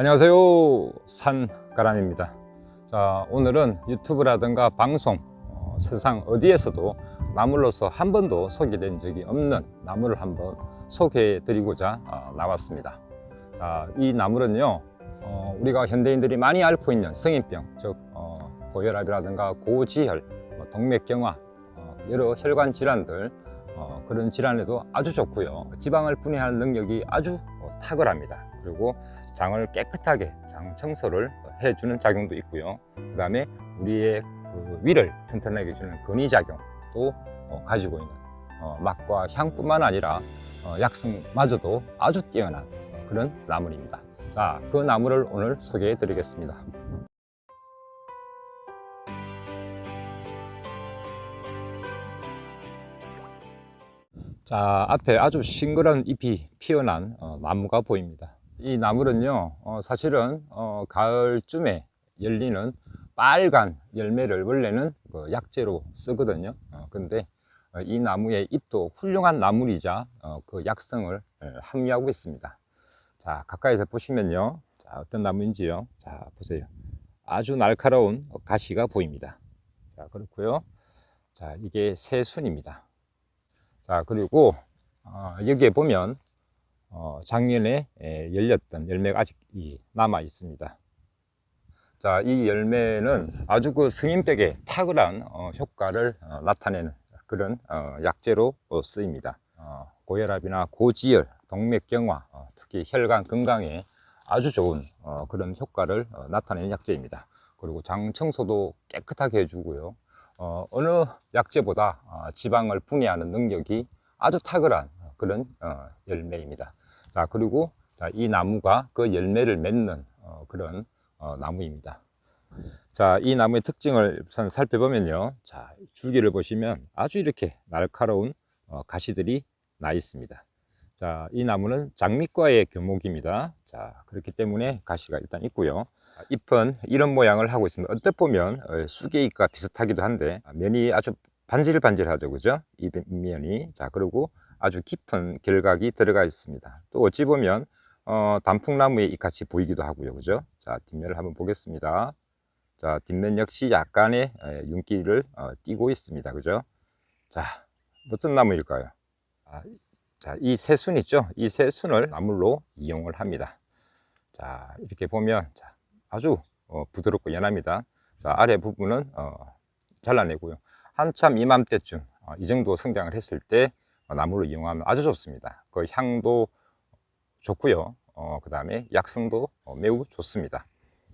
안녕하세요. 산가람입니다. 자 오늘은 유튜브라든가 방송 어, 세상 어디에서도 나물로서 한 번도 소개된 적이 없는 나물을 한번 소개해 드리고자 어, 나왔습니다. 자, 이 나물은요 어, 우리가 현대인들이 많이 앓고 있는 성인병 즉 어, 고혈압이라든가 고지혈 뭐 동맥경화 어, 여러 혈관 질환들 어, 그런 질환에도 아주 좋고요. 지방을 분해하는 능력이 아주 어, 탁월합니다 그리고 장을 깨끗하게 장 청소를 해주는 작용도 있고요. 그 다음에 우리의 그 위를 튼튼하게 해주는 근위 작용도 어, 가지고 있는 어, 맛과 향뿐만 아니라 어, 약성마저도 아주 뛰어난 어, 그런 나물입니다. 자, 그 나물을 오늘 소개해 드리겠습니다. 자, 앞에 아주 싱그런 잎이 피어난 어, 나무가 보입니다. 이 나물은요, 어, 사실은 어, 가을쯤에 열리는 빨간 열매를 원래는 그 약재로 쓰거든요. 어, 근데 어, 이 나무의 잎도 훌륭한 나물이자 어, 그 약성을 예, 함유하고 있습니다. 자, 가까이서 보시면요. 자, 어떤 나무인지요. 자, 보세요. 아주 날카로운 가시가 보입니다. 자, 그렇고요. 자, 이게 새순입니다. 자, 그리고 어, 여기에 보면 어, 작년에 에, 열렸던 열매가 아직 이, 남아 있습니다. 자, 이 열매는 아주 그 성인병에 탁월한 어, 효과를 어, 나타내는 그런 어, 약재로 어, 쓰입니다. 어, 고혈압이나 고지혈, 동맥경화, 어, 특히 혈관 건강에 아주 좋은 어, 그런 효과를 어, 나타내는 약재입니다. 그리고 장 청소도 깨끗하게 해주고요. 어, 어느 약재보다 어, 지방을 분해하는 능력이 아주 탁월한 그런 어, 열매입니다. 자, 그리고 자, 이 나무가 그 열매를 맺는 어, 그런 어, 나무입니다. 자, 이 나무의 특징을 우선 살펴보면요. 자, 줄기를 보시면 아주 이렇게 날카로운 어, 가시들이 나 있습니다. 자, 이 나무는 장미과의 교목입니다. 자, 그렇기 때문에 가시가 일단 있고요. 아, 잎은 이런 모양을 하고 있습니다. 어떻게 보면 어, 수개잎과 비슷하기도 한데 아, 면이 아주 반질반질하죠, 그죠? 이 면이. 자, 그리고 아주 깊은 결각이 들어가 있습니다. 또 어찌 보면 어, 단풍나무의 잎같이 보이기도 하고요, 그죠? 자, 뒷면을 한번 보겠습니다. 자, 뒷면 역시 약간의 에, 윤기를 어, 띠고 있습니다, 그죠? 자, 어떤 나무일까요? 아, 자, 이 새순 있죠? 이 새순을 나물로 이용을 합니다. 자, 이렇게 보면 자, 아주 어, 부드럽고 연합니다. 자, 아래 부분은 어, 잘라내고요. 한참 이맘때쯤 어, 이 정도 성장을 했을 때 어, 나물로 이용하면 아주 좋습니다. 그 향도 좋고요. 어, 그 다음에 약성도 어, 매우 좋습니다.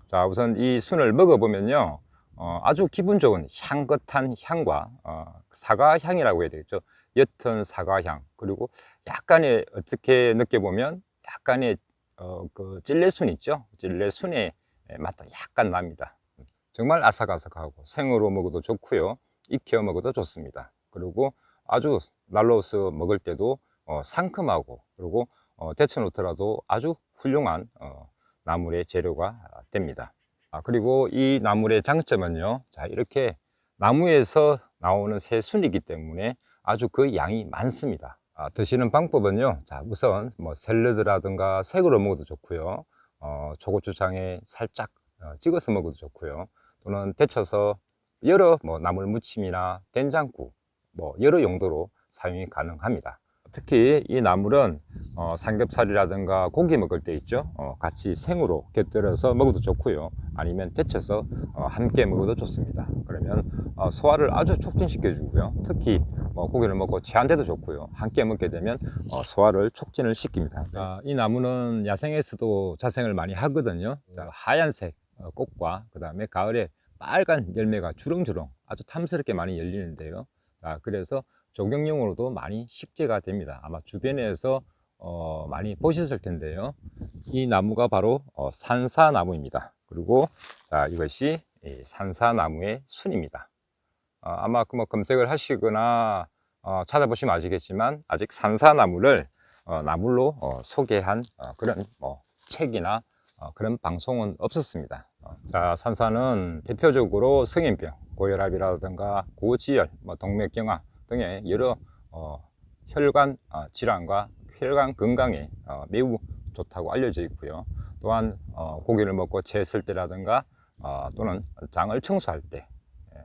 자, 우선 이 순을 먹어보면요. 어, 아주 기분 좋은 향긋한 향과 어, 사과 향이라고 해야 되겠죠. 옅은 사과 향 그리고 약간의 어떻게 느껴보면 약간의 어, 그 찔레순 있죠. 찔레순의 맛도 약간 납니다. 정말 아삭아삭하고 생으로 먹어도 좋고요. 익혀 먹어도 좋습니다. 그리고 아주 날로서 먹을 때도 어, 상큼하고 그리고 어, 데쳐 놓더라도 아주 훌륭한 어, 나물의 재료가 됩니다. 아, 그리고 이 나물의 장점은요. 자, 이렇게 나무에서 나오는 새순이기 때문에 아주 그 양이 많습니다. 아, 드시는 방법은요. 자, 우선 뭐 샐러드라든가 생으로 먹어도 좋고요. 어, 초고추장에 살짝 어, 찍어서 먹어도 좋고요. 또는 데쳐서 여러 뭐 나물 무침이나 된장국 뭐 여러 용도로 사용이 가능합니다. 특히 이 나물은 어, 삼겹살이라든가 고기 먹을 때 있죠. 어, 같이 생으로 곁들여서 먹어도 좋고요. 아니면 데쳐서 어, 함께 먹어도 좋습니다. 그러면 어, 소화를 아주 촉진시켜 주고요. 특히 뭐 고기를 먹고 체한 데도 좋고요. 함께 먹게 되면 어, 소화를 촉진을 시킵니다. 자, 이 나무는 야생에서도 자생을 많이 하거든요. 자, 하얀색 어, 꽃과 그 다음에 가을에 빨간 열매가 주렁주렁 아주 탐스럽게 많이 열리는데요. 자, 그래서 조경용으로도 많이 식재가 됩니다. 아마 주변에서 어, 많이 보셨을 텐데요. 이 나무가 바로 어, 산사나무입니다. 그리고 자, 이것이 이 산사나무의 순입니다. 어, 아마 그뭐 검색을 하시거나 어, 찾아보시면 아시겠지만 아직 산사나무를 어, 나물로 어, 소개한 어, 그런 뭐 책이나 어, 그런 방송은 없었습니다. 어, 자, 산사는 대표적으로 성인병, 고혈압이라든가 고지혈, 뭐 동맥경화 등의 여러 어, 혈관 어, 질환과 혈관 건강에 어, 매우 좋다고 알려져 있고요. 또한 어, 고기를 먹고 채했을 때라든가 어, 또는 장을 청소할 때 예.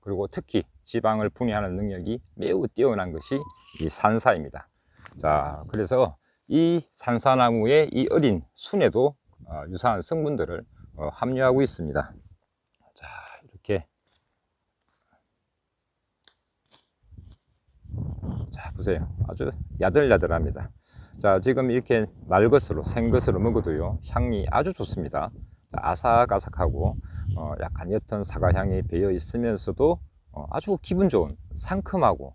그리고 특히 지방을 분해하는 능력이 매우 뛰어난 것이 이 산사입니다. 자, 그래서 이 산사나무의 이 어린 순에도 어, 유사한 성분들을 어, 함유하고 있습니다. 자, 이렇게 자, 보세요. 아주 야들야들합니다. 자, 지금 이렇게 날 것으로, 생 것으로 먹어도요, 향이 아주 좋습니다. 자, 아삭아삭하고, 어, 약간 옅은 사과 향이 배어 있으면서도 어, 아주 기분 좋은 상큼하고 어,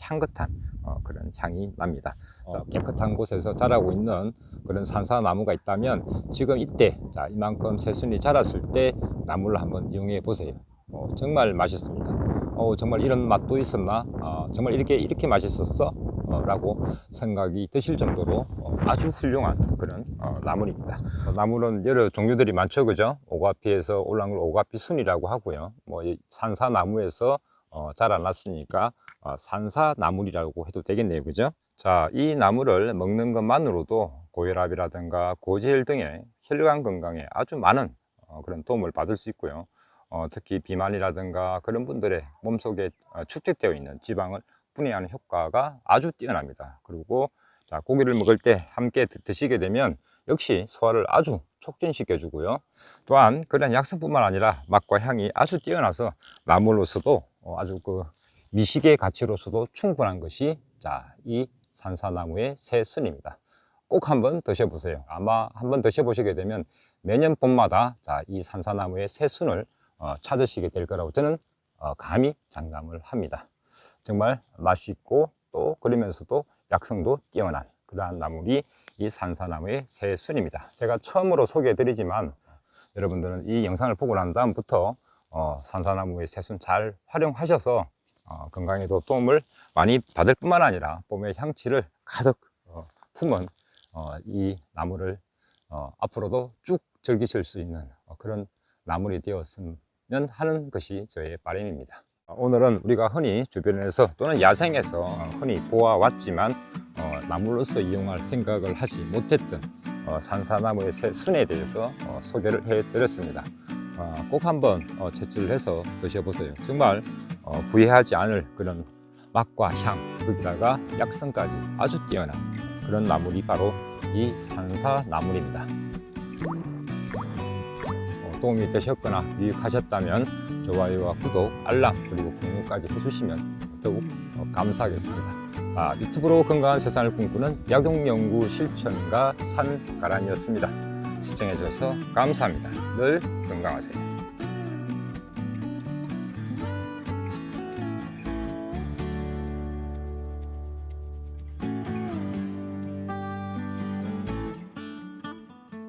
향긋한 어, 그런 향이 납니다. 자, 깨끗한 곳에서 자라고 있는 그런 산사나무가 있다면 지금 이때 자, 이만큼 새순이 자랐을 때 나무를 한번 이용해 보세요. 어, 정말 맛있습니다. 어, 정말 이런 맛도 있었나? 어, 정말 이렇게 이렇게 맛있었어? 어, 라고 생각이 드실 정도로 어, 아주 훌륭한 그런 어, 나물입니다. 어, 나물은 여러 종류들이 많죠, 그죠? 오가피에서 올라온 걸 오가피 순이라고 하고요. 뭐이 산사나무에서 어, 자라났으니까 어, 산사나물이라고 해도 되겠네요, 그죠? 자, 이 나물을 먹는 것만으로도 고혈압이라든가 고지혈 등의 혈관 건강에 아주 많은 어, 그런 도움을 받을 수 있고요. 어, 특히 비만이라든가 그런 분들의 몸속에 어, 축적되어 있는 지방을 분해하는 효과가 아주 뛰어납니다. 그리고 자, 고기를 먹을 때 함께 드- 드시게 되면 역시 소화를 아주 촉진시켜 주고요. 또한 그런 약성뿐만 아니라 맛과 향이 아주 뛰어나서 나물로서도 어, 아주 그 미식의 가치로서도 충분한 것이 자, 이 산사나무의 새 순입니다. 꼭 한번 드셔보세요. 아마 한번 드셔보시게 되면 매년 봄마다 자, 이 산사나무의 새 순을 어, 찾으시게 될 거라고 저는 어, 감히 장담을 합니다. 정말 맛있고 또 그러면서도 약성도 뛰어난 그러한 나물이 이 산사나무의 새 순입니다. 제가 처음으로 소개해 드리지만 여러분들은 이 영상을 보고 난 다음부터 어, 산사나무의 새순 잘 활용하셔서 어, 건강에도 도움을 많이 받을 뿐만 아니라 봄의 향취를 가득 어, 품은 어, 이 나무를 어, 앞으로도 쭉 즐기실 수 있는 어, 그런 나물이 되었으면 하는 것이 저의 바람입니다. 어, 오늘은 우리가 흔히 주변에서 또는 야생에서 어, 흔히 보아왔지만 어, 나물로서 이용할 생각을 하지 못했던 어, 산사나무의 새 순에 대해서 어, 소개를 해드렸습니다. 어, 꼭 한번 어, 채취를 해서 드셔보세요. 정말 어, 후회하지 않을 그런 맛과 향, 거기다가 약성까지 아주 뛰어난 그런 나물이 바로 이 산사나물입니다. 어, 도움이 되셨거나 유익하셨다면 좋아요와 구독, 알람 그리고 공유까지 해주시면 더욱 어, 감사하겠습니다. 아, 유튜브로 건강한 세상을 꿈꾸는 약용연구 실천가 산가란이었습니다. 시청해주셔서 감사합니다. 늘 건강하세요.